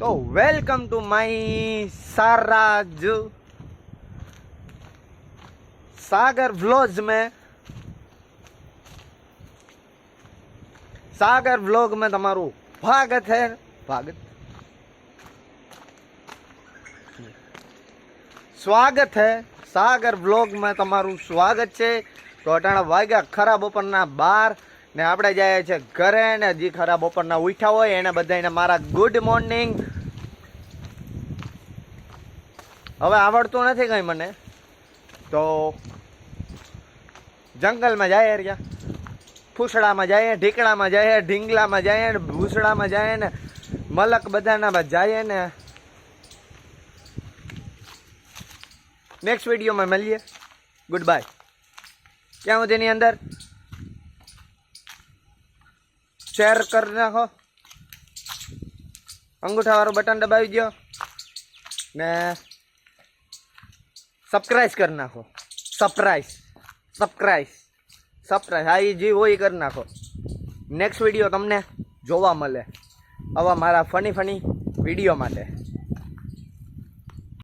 તો welcome to my સારાજ. Sagar vlog મેં. Sagar vlog મેં તમારું સ્વાગત હે સ્વાગત સ્વાગત હે સાગર વ્લોગમાં તમારું સ્વાગત છે. તો અટાણા વાગ્યા ખરા બપોરના બાર. ને આપણે જઈએ છે ઘરે ને જે ખરા બપોરના ઉઠ્યા હોય એને બધાને મારા ગુડ મોર્નિંગ હવે આવડતું નથી કંઈ મને. તો જંગલમાં જાય રહ્યા ફૂસડામાં જાય ઢીકડામાં જાય, ઢીંગલામાં જાય ને ભૂસડામાં જાય ને મલક બધાના જાય ને. નેક્સ્ટ વિડીયોમાં મળીએ. ગુડ બાય ક્યાં સુધીની અંદર? શેર કરી નાખો. અંગૂઠાવાળું બટન દબાવી દો ને સબસ્ક્રાઈબ કરી નાખો. સરપ્રાઈઝ સબસ્ક્રાઈબ સરપ્રાઈઝ હા એ જે હોય એ કરી નાખો. નેક્સ્ટ વીડિયો તમને જોવા મળે. આવા મારા ફની ફની વીડિયો માટે.